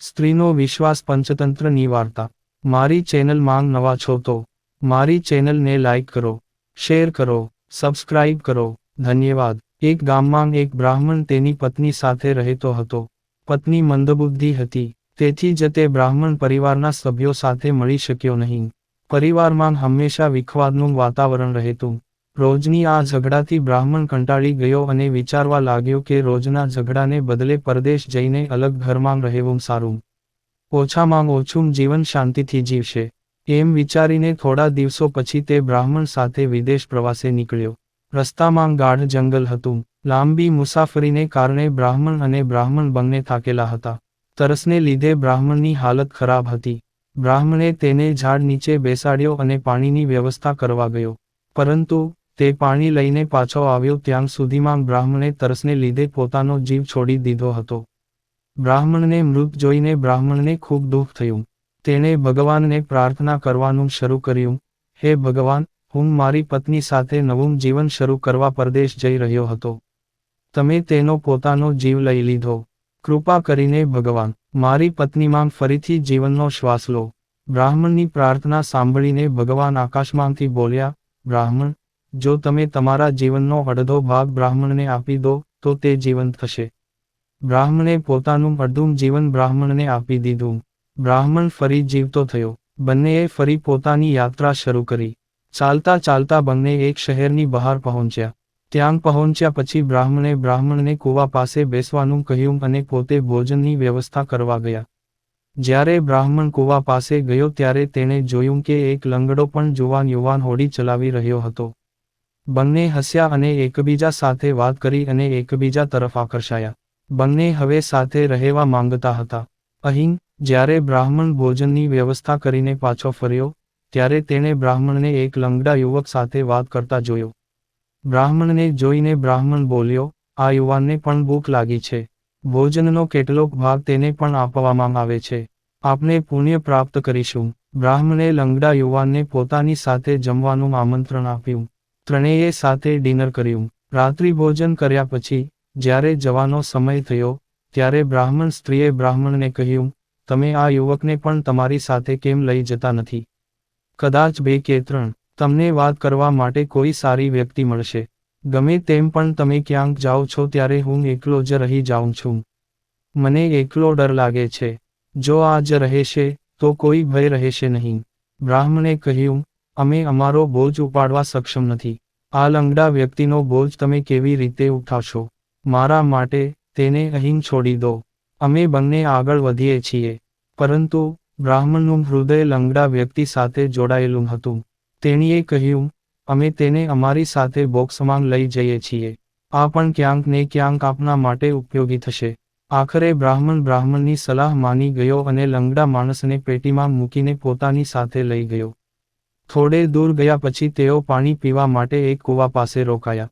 સ્ત્રીનો વિશ્વાસ પંચતંત્રની વાર્તા. મારી ચેનલ માંગ નવા છો તો મારી ચેનલને લાઇક કરો, શેર કરો, સબસ્ક્રાઇબ કરો. ધન્યવાદ. એક ગામમાં એક બ્રાહ્મણ તેની પત્ની સાથે રહેતો હતો. પત્ની મંદબુદ્ધિ હતી. તેથી જ તે બ્રાહ્મણ પરિવારના સભ્યો સાથે મળી શક્યો નહીં. પરિવારમાં હંમેશા વિખવાદનું વાતાવરણ રહેતું. રોજની આ ઝઘડાથી બ્રાહ્મણ કંટાળી ગયો અને વિચારવા લાગ્યો કે રોજના ઝઘડાને બદલે પરદેશ જઈને અલગ ઘરમાં રહેવું સારું. ઓછામાં ઓછું જીવન શાંતિથી જીવશે. એમ વિચારીને થોડા દિવસો પછી તે બ્રાહ્મણ સાથે વિદેશ પ્રવાસે નીકળ્યો. રસ્તામાં ગાઢ જંગલ હતું. લાંબી મુસાફરીને કારણે બ્રાહ્મણ અને બ્રાહ્મણ બંને થાકેલા હતા. તરસને લીધે બ્રાહ્મણની હાલત ખરાબ હતી. બ્રાહ્મણે તેને ઝાડ નીચે બેસાડ્યો અને પાણીની વ્યવસ્થા કરવા ગયો. પરંતુ તે પાણી લઈને પાછો આવ્યો ત્યાં સુધીમાં બ્રાહ્મણે તરસને લીધે પોતાનો જીવ છોડી દીધો હતો. બ્રાહ્મણને મૃત જોઈને બ્રાહ્મણને ખૂબ દુઃખ થયું. તેણે ભગવાનને પ્રાર્થના કરવાનું શરૂ કર્યું. હે ભગવાન, હું મારી પત્ની સાથે નવું જીવન શરૂ કરવા પરદેશ જઈ રહ્યો હતો. તમે તેનો પોતાનો જીવ લઈ લીધો. કૃપા કરીને ભગવાન, મારી પત્નીમાં ફરીથી જીવનનો શ્વાસ લો. બ્રાહ્મણની પ્રાર્થના સાંભળીને ભગવાન આકાશમાંથી બોલ્યા, બ્રાહ્મણ જો તમે તમારા જીવનનો અડધો ભાગ બ્રાહ્મણને આપી દો, તો તે જીવંત થશે. બ્રાહ્મણે પોતાનું અડધું જીવન બ્રાહ્મણને આપી દીધું. બ્રાહ્મણ ફરી જીવતો થયો. બંનેએ ફરી પોતાની યાત્રા શરૂ કરી. ચાલતા ચાલતા બંને એક શહેરની બહાર પહોંચ્યા. ત્યાં પહોંચ્યા પછી બ્રાહ્મણે બ્રાહ્મણને કૂવા પાસે બેસવાનું કહ્યું અને પોતે ભોજનની વ્યવસ્થા કરવા ગયા. જ્યારે બ્રાહ્મણ કૂવા પાસે ગયો ત્યારે તેણે જોયું કે એક લંગડો પણ જુવાન યુવાન હોડી ચલાવી રહ્યો હતો. બંને હસ્યા અને એકબીજા સાથે વાત કરી અને એકબીજા તરફ આકર્ષાયા. બંને હવે સાથે રહેવા માંગતા હતા. અહીં, જ્યારે બ્રાહ્મણ ભોજનની વ્યવસ્થા કરીને પાછો ફર્યો, ત્યારે તેણે બ્રાહ્મણને એક લંગડા યુવક સાથે વાત કરતા જોયો. બ્રાહ્મણને જોઈને બ્રાહ્મણ બોલ્યો, આ યુવાનને પણ ભૂખ લાગી છે. ભોજનનો કેટલોક ભાગ તેને પણ આપવામાં આવે છે. આપણે પુણ્ય પ્રાપ્ત કરીશું. બ્રાહ્મણે લંગડા યુવાનને પોતાની સાથે જમવાનું આમંત્રણ આપ્યું. ત્રણેયે સાથે ડિનર કર્યું. રાત્રિભોજન કર્યા પછી, જ્યારે જવાનો સમય થયો, ત્યારે બ્રાહ્મણ સ્ત્રીએ બ્રાહ્મણને કહ્યું, તમે આ યુવકને પણ તમારી સાથે કેમ લઈ જતા નથી? કદાચ બે કે ત્રણ. તમને વાત કરવા માટે કોઈ સારી વ્યક્તિ મળશે. ગમે તેમ પણ તમે ક્યાંક જાઓ છો ત્યારે હું એકલો જ રહી જાઉં છું. મને એકલો ડર લાગે છે. જો આ જ રહેશે, તો કોઈ ભય રહેશે નહીં. બ્રાહ્મણે કહ્યું અમે અમારો બોજ ઉપાડવા સક્ષમ નથી. આ લંગડા વ્યક્તિનો બોજ તમે કેવી રીતે ઉઠાવશો? મારા માટે તેને અહીં છોડી દો. અમે બંને આગળ વધીએ છીએ. પરંતુ બ્રાહ્મણનું હૃદય લંગડા વ્યક્તિ સાથે જોડાયેલું હતું. તેણીએ કહ્યું, અમે તેને અમારી સાથે બોક્સમાં લઈ જઈએ છીએ. આ પણ ક્યાંક ને ક્યાંક આપના માટે ઉપયોગી થશે. આખરે બ્રાહ્મણ બ્રાહ્મણની સલાહ માની ગયો અને લંગડા માણસને પેટીમાં મૂકીને પોતાની સાથે લઈ ગયો. થોડે દૂર ગયા પછી તેઓ પાણી પીવા માટે એક કૂવા પાસે રોકાયા.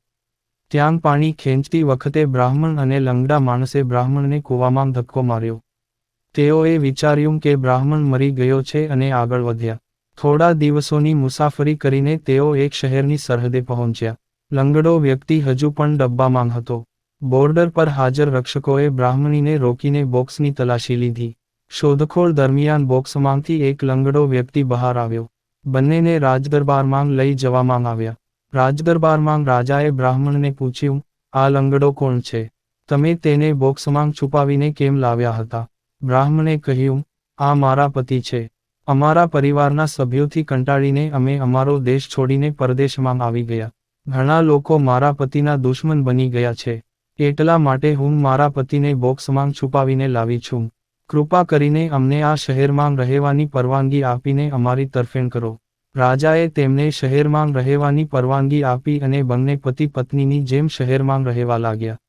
ત્યાં પાણી ખેંચતી વખતે બ્રાહ્મણ અને લંગડા માણસે બ્રાહ્મણને કૂવામાં ધક્કો માર્યો. તેઓએ વિચાર્યું કે બ્રાહ્મણ મરી ગયો છે અને આગળ વધ્યા. થોડા દિવસોની મુસાફરી કરીને તેઓ એક શહેરની સરહદે પહોંચ્યા. લંગડો વ્યક્તિ હજુ પણ ડબ્બામાં હતો. બોર્ડર પર હાજર રક્ષકોએ બ્રાહ્મણીને રોકીને બોક્સની તલાશી લીધી. શોધખોળ દરમિયાન બોક્સમાંથી એક લંગડો વ્યક્તિ બહાર આવ્યો. બંનેને રાજદરબારમાં લઈ જવામાં આવ્યા. રાજદરબારમાં રાજાએ બ્રાહ્મણને પૂછ્યું, આ લંગડો કોણ છે? તમે તેને બોક્સમાં છુપાવીને કેમ લાવ્યા હતા? બ્રાહ્મણે કહ્યું, આ મારા પતિ છે. અમારા પરિવારના સભ્યોથી કંટાળીને અમે અમારો દેશ છોડીને પરદેશમાં આવી ગયા. ઘણા લોકો મારા પતિના દુશ્મન બની ગયા છે. એટલા માટે હું મારા પતિને બોક્સમાં છુપાવીને લાવી છું. કૃપા કરીને અમને આ શહેરમાં રહેવાની પરવાનગી આપીને અમારી તરફેણ કરો. રાજાએ તેમને શહેરમાં રહેવાની પરવાનગી આપી અને બંને પતિ પત્નીની જેમ શહેરમાં રહેવા લાગ્યા.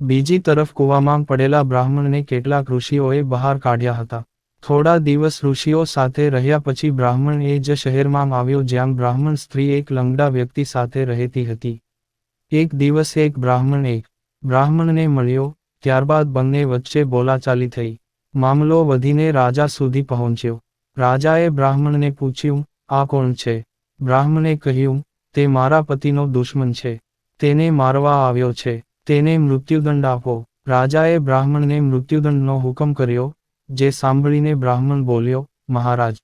બીજી તરફ કૂવામાં પડેલા બ્રાહ્મણને કેટલાક ઋષિઓએ બહાર કાઢ્યા હતા. થોડા દિવસ ઋષિઓ સાથે રહ્યા પછી બ્રાહ્મણ એ જ શહેરમાં આવ્યો જ્યાં બ્રાહ્મણ સ્ત્રી એક લંગડા વ્યક્તિ સાથે રહેતી હતી. એક દિવસ એક બ્રાહ્મણ એક બ્રાહ્મણને મળ્યો, ત્યારબાદ બંને વચ્ચે બોલાચાલી થઈ. મામલો વધીને રાજા સુધી પહોંચ્યો. રાજાએ બ્રાહ્મણને પૂછ્યું, આ કોણ છે? બ્રાહ્મણે કહ્યું, તે મારા પતિનો દુશ્મન છે. તેને મારવા આવ્યો છે. તેને મૃત્યુદંડ આપો. રાજાએ બ્રાહ્મણને મૃત્યુદંડનો હુકમ કર્યો, જે સાંભળીને બ્રાહ્મણ બોલ્યો, મહારાજ,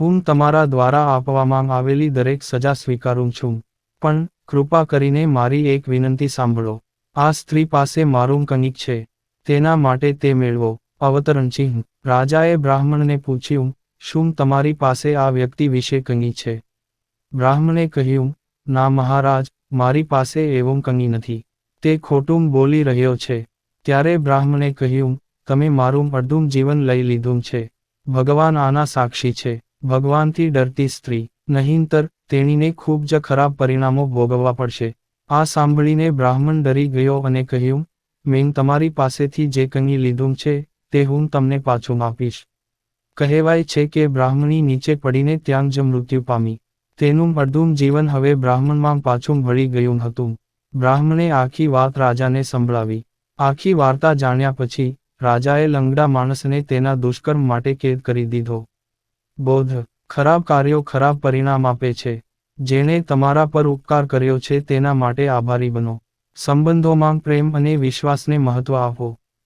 હું તમારા દ્વારા આપવામાં આવેલી દરેક સજા સ્વીકારું છું, પણ કૃપા કરીને મારી એક વિનંતી સાંભળો. આ સ્ત્રી પાસે મારું કનિક છે. તેના માટે તે મેળવો. અવતરણ ચિહ્ન રાજાએ બ્રાહ્મણને પૂછ્યું, શું તમારી પાસે આ વ્યક્તિ વિશે કંઈ છે? બ્રાહ્મણે કહ્યું, ના મહારાજ, મારી પાસે એવું કંઈ નથી. તે ખોટું બોલી રહ્યો છે. ત્યારે બ્રાહ્મણે કહ્યું, તમે મારું અડધું જીવન લઈ લીધું છે. ભગવાન આના સાક્ષી છે. ભગવાનથી ડરતી સ્ત્રી. નહીંતર, તેણીને ખૂબ જ ખરાબ પરિણામો ભોગવવા પડશે. આ સાંભળીને બ્રાહ્મણ ડરી ગયો અને કહ્યું, મેં તમારી પાસેથી જે કંઈ લીધું છે તે હું તમને પાછું આપીશ. કહેવાય છે કે બ્રાહ્મણી નીચે પડીને ત્યાં જ મૃત્યુ પામી. તેનું અડધું જીવન હવે બ્રાહ્મણમાં પાછું વળી ગયું હતું. બ્રાહ્મણે આખી વાત રાજાને સંભળાવી. આખી વાર્તા જાણ્યા પછી, રાજાએ લંગડા માણસને તેના દુષ્કર્મ માટે કેદ કરી દીધો. બોધ, ખરાબ કાર્યો ખરાબ પરિણામ આપે છે. જેણે તમારા પર ઉપકાર કર્યો છે તેના માટે આભારી બનો. સંબંધોમાં પ્રેમ અને વિશ્વાસને મહત્વ આપો.